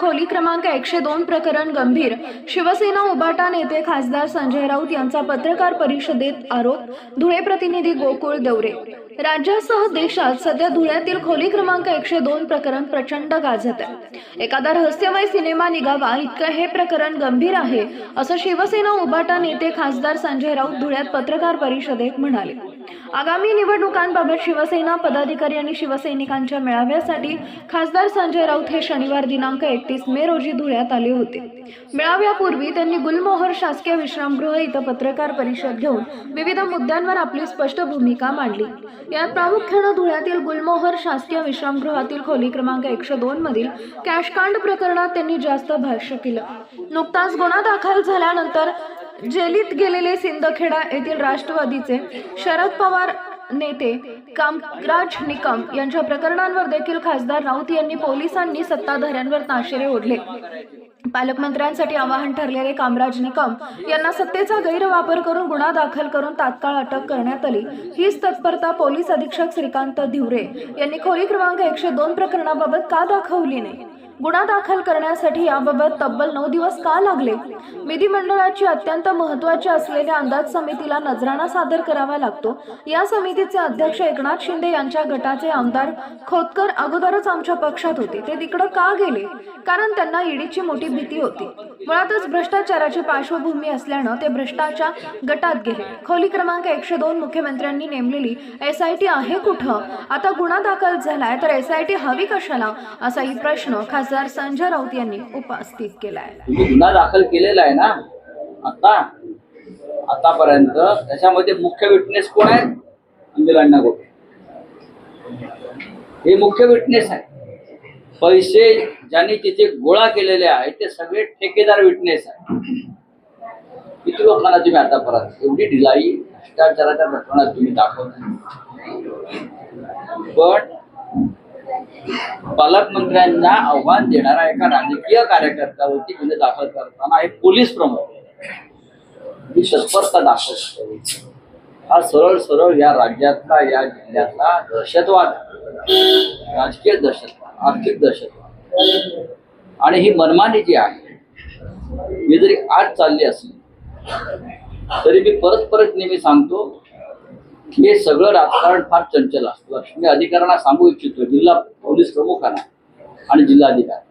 खोली क्रमांक एकशे दोन प्रकरण गंभीर. शिवसेना उबाटा नेते खासदार संजय राऊत यांचा पत्रकार परिषदेत आरोप धुळे प्रतिनिधी गोकुळ देवरे. राज्यासह देशात सध्या धुळ्यातील खोली क्रमांक एकशे दोन प्रकरण प्रचंड गाजत आहे. एखादा रहस्यमय सिनेमा निघावा इतकं हे प्रकरण गंभीर आहे असं शिवसेना उबाटा नेते खासदार संजय राऊत धुळ्यात पत्रकार परिषदेत म्हणाले. आगामी निवडणुकांबाबत शिवसेना पदाधिकारी आणि शिवसैनिकांच्या मेळाव्यासाठी खासदार संजय राऊत हे शनिवार दिनांक एकतीस मे रोजी धुळ्यात आले होते. मेळाव्यापूर्वी त्यांनी गुलमोहर शासकीय विश्रामगृह इथं पत्रकार परिषद घेऊन विविध मुद्द्यांवर आपली स्पष्ट भूमिका मांडली. यात प्रामुख्यानं धुळ्यातील गुलमोहर शासकीय विश्रामगृहातील खोली क्रमांक एकशे दोन मधील कॅशकांड प्रकरणात त्यांनी जास्त भाष्य केलं. नुकताच गुन्हा दाखल झाल्यानंतर जेलीत गेलेले सिंदखेडा येथील राष्ट्रवादीचे शरद पवार नेते कामराज निकम यांच्या प्रकरणांवर देखील खासदार राऊत यांनी पोलिसांनी सत्ताधाऱ्यांवर ताशेरे ओढले. पालकमंत्र्यांसाठी आवाहन ठरलेले कामराज निकम यांना सत्तेचा गैरवापर करून गुन्हा दाखल करून तात्काळ अटक करण्यात आली. हीच तत्परता पोलीस अधीक्षक श्रीकांत धिवरे यांनी खोली क्रमांक एकशे दोन प्रकरणाबाबत का दाखवली नाही? गुन्हा दाखल करण्यासाठी याबाबत तब्बल नऊ दिवस का लागले? विधिमंडळाची अत्यंत महत्वाची असलेल्या अंदाज समितीला नजराणा सादर करावा लागतो. या समितीचे अध्यक्ष एकनाथ शिंदे यांच्या गटाचे आमदार खोतकर अगोदरच आमच्या पक्षात होते. ते तिकडं का गेले? कारण त्यांना ईडीची मोठी भीती होती. मुळातच भ्रष्टाचाराची पार्श्वभूमी असल्यानं ते भ्रष्टाच्या गटात गेले. खोली क्रमांक एकशे दोन मुख्यमंत्र्यांनी नेमलेली एस आय टी आहे कुठं? आता गुन्हा दाखल झालाय तर एस आय टी हवी कशाला? असाही प्रश्न खास खासदार संजय राऊत यांनी उपस्थित केलाय. गुन्हा दाखल केलेला आहे ना आता आतापर्यंत त्याच्यामध्ये मुख्य विटनेस कोण आहे? अंजल अण्णा गोटे. हे मुख्य विटनेस आहे. पैसे ज्यांनी तिथे गोळा केलेले आहेत ते सगळे ठेकेदार विटनेस आहे किती लोकांना तुम्ही आता परत एवढी ढिलाई भ्रष्टाचाराच्या प्रकरणात तुम्ही दाखवता पण पालकमंत्र्यांना आव्हान देणारा एका राजकीय कार्यकर्त्यावरती गुन्हे दाखल करताना हे पोलीस प्रमुख तत्परता दाखवत हा सरळ सरळ या राज्यातला या जिल्ह्यातला दहशतवाद राजकीय दहशतवाद आर्थिक दहशतवाद. आणि ही मनमानी जी आहे ही जरी आज चालली असली तरी मी परत परत नेहमी सांगतो हे सगळं राजकारण फार चंचल असतं. मी अधिकाऱ्यांना सांगू इच्छितो जिल्हा पोलीस प्रमुखांना आणि जिल्हाधिकारी.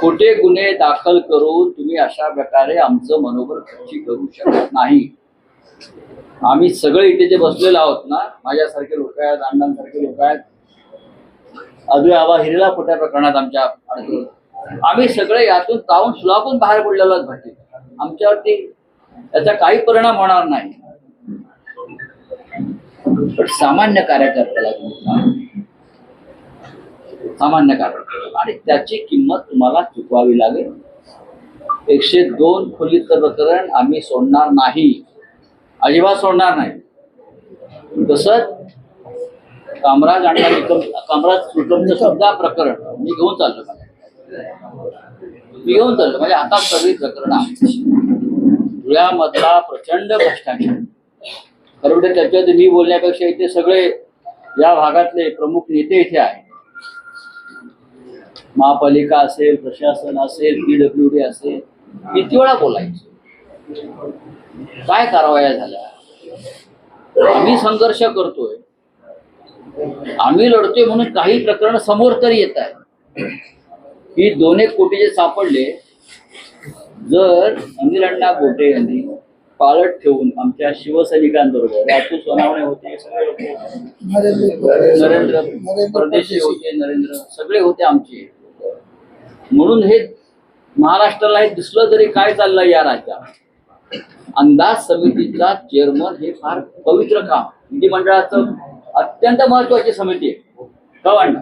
खोटे गुन्हे दाखल करून तुम्ही अशा प्रकारे आमचं मनोबल खर्ची करू शकत नाही. आम्ही सगळे इथे जे बसलेलो आहोत ना माझ्यासारखे लोक आहेत अण्णांसारखे लोक आहेत अजून आबा हिरेला खोट्या प्रकरणात आमच्या आम्ही सगळे यातून जाऊन सुलापून बाहेर पडलेलो आहोत आमच्यावरती याचा काही परिणाम होणार नाही. पण सामान्य कार्यकर्त्याला सामान्य कार्यकर्ता. आणि त्याची किंमत तुम्हाला चुकवावी लागेल. एकशे दोन खोलीचं प्रकरण आम्ही सोडणार नाही अजिबात सोडणार नाही. तसंच कामराज आणि कामराज सुकमचं सुद्धा प्रकरण मी घेऊन चाललो मी घेऊन चाललो. म्हणजे आता सगळी प्रकरण आमची. धुळ्यामधला प्रचंड भ्रष्टाचार. खरं म्हणजे त्याच्यात मी बोलण्यापेक्षा इथे सगळे या भागातले प्रमुख नेते इथे आहेत. महापालिका असेल प्रशासन असेल पीडब्ल्यू डी असेल किती वेळा बोलायचं? काय कारवाया झाल्या? आम्ही संघर्ष करतोय. आम्ही लढतोय म्हणून काही प्रकरण समोर तरी येत आहे ही दोन एक कोटी जे सापडले. जर अनिल अण्णा गोटे यांनी पाळत ठेवून आमच्या शिवसैनिकांबरोबर राजू सोनावणे होते सगळे होते. नरेंद्र परदेशी होते नरेंद्र सगळे होते आमचे. म्हणून हे महाराष्ट्राला हे दिसलं तरी काय चाललंय या राज्यात? अंदाज समितीचा चेअरमन हे फार पवित्र काम. विधिमंडळाचं अत्यंत महत्वाची समिती आहे. कळवण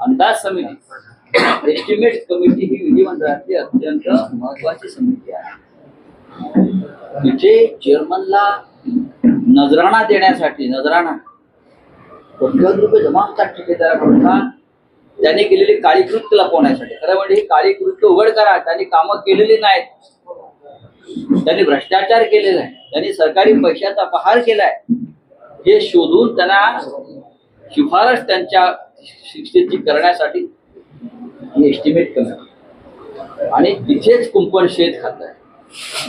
अंदाज समिती. एस्टिमेट कमिटी ही विधिमंडळातली अत्यंत महत्वाची समिती आहे. तिथे चेअरमनला नजराणा देण्यासाठी नजराणा. कोट्यवधी रुपये जमा होतात ठेकेदाराकडून. त्यांनी केलेली काळी कृत्य लपवण्यासाठी. खरं म्हणजे हे काळी कृत्य उघड करा त्यांनी कामं केलेली नाहीत. त्यांनी भ्रष्टाचार केलेला आहे. त्यांनी सरकारी पैशाचा अपहार केलाय. हे शोधून त्यांना शिफारस त्यांच्या शिक्षेची करण्यासाठी ही एस्टिमेट करणार. आणि तिथेच कुंपण शेत खात आहे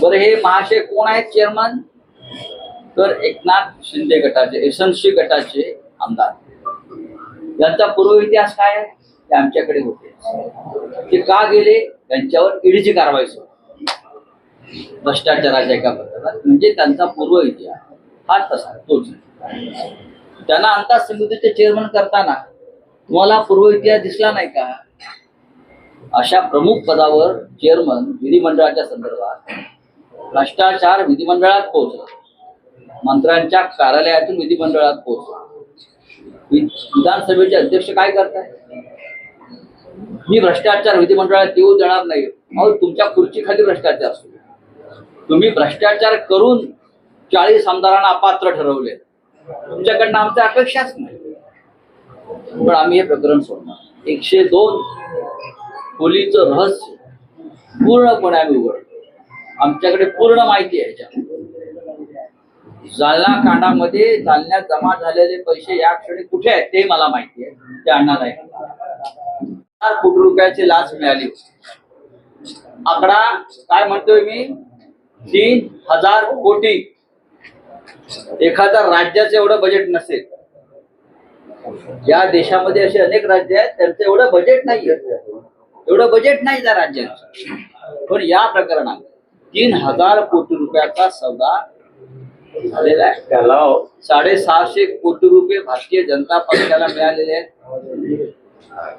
बरं हे महाशय कोण आहेत चेअरमन तर एकनाथ शिंदे गटाचे एसएनसी गटाचे आमदार. यांचा पूर्व इतिहास काय आहे? ते आमच्याकडे होते. ते का गेले? त्यांच्यावर ईडीची कारवाई सुरू. भ्रष्टाचाराच्या एका प्रकारात म्हणजे त्यांचा पूर्व इतिहास. हा तसा तोच. त्यांना अंदाज समितीचे चेअरमन करताना तुम्हाला पूर्व इतिहास दिसला नाही का? अशा प्रमुख पदावर चेअरमन विधिमंडळाच्या संदर्भात भ्रष्टाचार विधिमंडळात पोहोचला. मंत्र्यांच्या कार्यालयातून विधिमंडळात पोहोचला. विधानसभेचे अध्यक्ष काय करताय? मी भ्रष्टाचार विधिमंडळात येऊ देणार नाही. अहो तुमच्या खुर्चीखाली भ्रष्टाचार असतो तुम्ही भ्रष्टाचार करून चाळीस आमदारांना अपात्र ठरवले. तुमच्याकडनं आमच्या अपेक्षाच नाही. पण आम्ही हे प्रकरण सोडणार. एकशे दोन खोलीचं रहस्य पूर्णपणे आम्ही उघडतो. आमच्याकडे पूर्ण माहिती आहे ह्याच्या जालना कांडामध्ये जालन्यात जमा झालेले पैसे या क्षणी कुठे आहेत ते मला माहिती आहे. ते अण्णा नाही चार कोटी रुपयाची लाच मिळाली होती. आकडा काय म्हणतोय मी? तीन हजार कोटी. एखाद्या राज्याचं एवढं बजेट नसेल. या देशामध्ये असे अनेक राज्य आहेत त्यांचं एवढं बजेट नाही एवढं बजेट नाही त्या राज्याचं. पण या प्रकरणात तीन हजार कोटी रुपयाचा सौदा झालेला आहे. त्याला साडेसहाशे कोटी रुपये भारतीय जनता पक्षाला मिळालेले आहेत.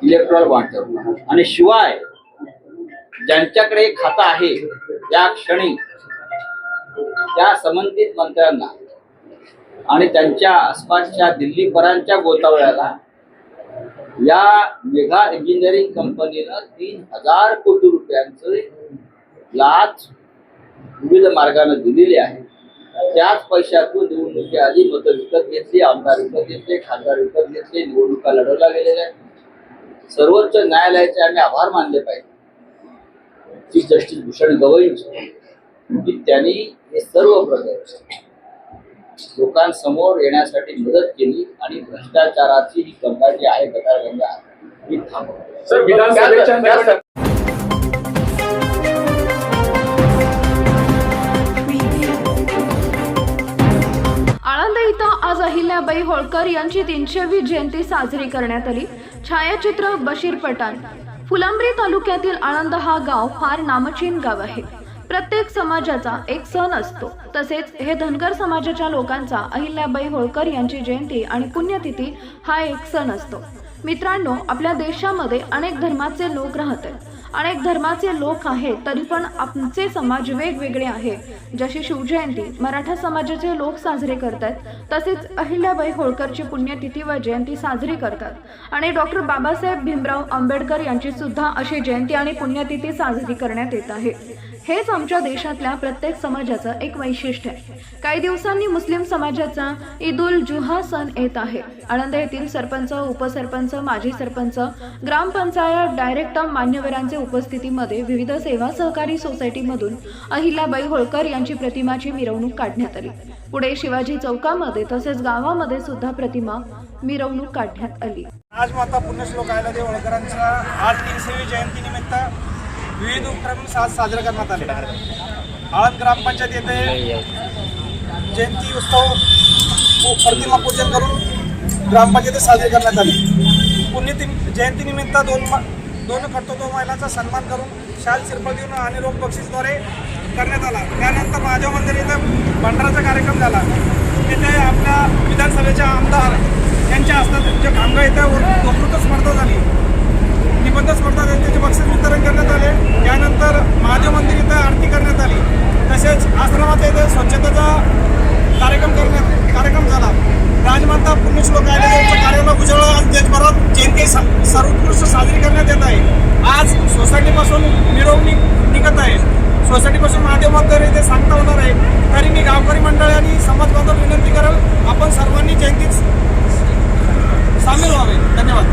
इलेक्ट्रॉल बॉन्डवर आणि शिवाय ज्यांच्याकडे खातं आहे त्या क्षणी त्या संबंधित मंत्र्यांना आणि त्यांच्या आसपासच्या दिल्लीपरांच्या गोतावळ्याला या मेघा इंजिनिअरिंग कंपनीनं तीन हजार कोटी रुपयांचं लाच विविध मार्गाने दिलेली आहे. त्याच पैशातून निवडणुकीआधी मतं विकत घेतली आमदार विकत घेतले खासदार विकत घेतले निवडणुका लढवल्या गेलेल्या सर्वोच्च न्यायालयाचे आम्ही आभार मानले पाहिजे. चीफ जस्टिस भूषण गवईंचे की त्यांनी हे सर्व प्रकरण लोकांसमोर येण्यासाठी मदत केली आणि भ्रष्टाचाराची ही गंगा जी आहे गटारगंगा ही थांबवली आळंद इथं आज अहिल्याबाई होळकर यांची तीनशेवी जयंती साजरी करण्यात आली. छायाचित्र बशीर पठाण. फुलंब्री तालुक्यातील आळंद हा गाव फार नामचीन गाव आहे. प्रत्येक समाजाचा एक सण असतो. तसेच हे धनगर समाजाच्या लोकांचा अहिल्याबाई होळकर यांची जयंती आणि पुण्यतिथी हा एक सण असतो. मित्रांनो आपल्या देशामध्ये अनेक धर्माचे लोक राहतात. अनेक धर्माचे लोक आहेत तरी पण आमचे समाज वेगवेगळे आहे. जशी शिवजयंती मराठा समाजाचे लोक साजरे करतात तसेच अहिल्याबाई होळकरची पुण्यतिथी व जयंती साजरी करतात. आणि डॉक्टर बाबासाहेब भीमराव आंबेडकर यांची सुद्धा अशी जयंती आणि पुण्यतिथी साजरी करण्यात येत आहे. हेच आमच्या देशातल्या प्रत्येक समाजाचं एक वैशिष्ट्य आहे. काही दिवसांनी मुस्लिम समाजाचा ईद उल जुहा सण येत आहे. आणंद येथील सरपंच उपसरपंच माजी सरपंच ग्रामपंचायत डायरेक्टर मान्यवरांचे उपस्थितीमध्ये विविध सेवा सहकारी सोसायटीमधून अहिल्याबाई होळकर यांची प्रतिमाची मिरवणूक काढण्यात आली. पुढे शिवाजी चौकामध्ये तसेच गावामध्ये सुद्धा प्रतिमा मिरवणूक काढण्यात आली. आज माता पुण्यश्लोक अहिल्यादेवी होळकरांच्या आज तीनशेवी जयंतीनिमित्त विविध उपक्रम आज साजरे करण्यात आले. आळंद ग्रामपंचायत येथे जयंती उत्सव प्रतिमा पूजन करून ग्रामपंचायत साजरी करण्यात आली. पुण्यति जयंतीनिमित्त दोन दोन कर्तृत्व महिलांचा सन्मान करून शाल शिरपळ देऊन आणि रोख बक्षीसद्वारे करण्यात आला. त्यानंतर माझ्या मंदिर इथं भंडाराचा कार्यक्रम झाला. तिथे आपल्या विधानसभेचे आमदार यांच्या हस्तात जे खामगाव इथं वक्तृत्व स्पर्धा झाली. निबंध स्पर्धा त्यांचे बक्षीस वितरण करण्यात आले. त्यानंतर महादेव मंदिर इथं आरती करण्यात आली. तसेच आश्रमात इथं स्वच्छतेचा कार्यक्रम करण्यात कार्यक्रम झाला. राजमाता पुण्यश्लोक यांच्या कार्याला उजळला आज देशभरात जयंती स- सर्वोत्कृष्ट साजरी करण्यात येत आहे. आज सोसायटीपासून मिरवणूक निघत आहे. सोसायटीपासून महादेव ते सांगता होणार आहे. तरी मी गावकरी मंडळ आणि समाज बांधव विनंती करेल आपण सर्वांनी जयंतीत सामील व्हावे. धन्यवाद.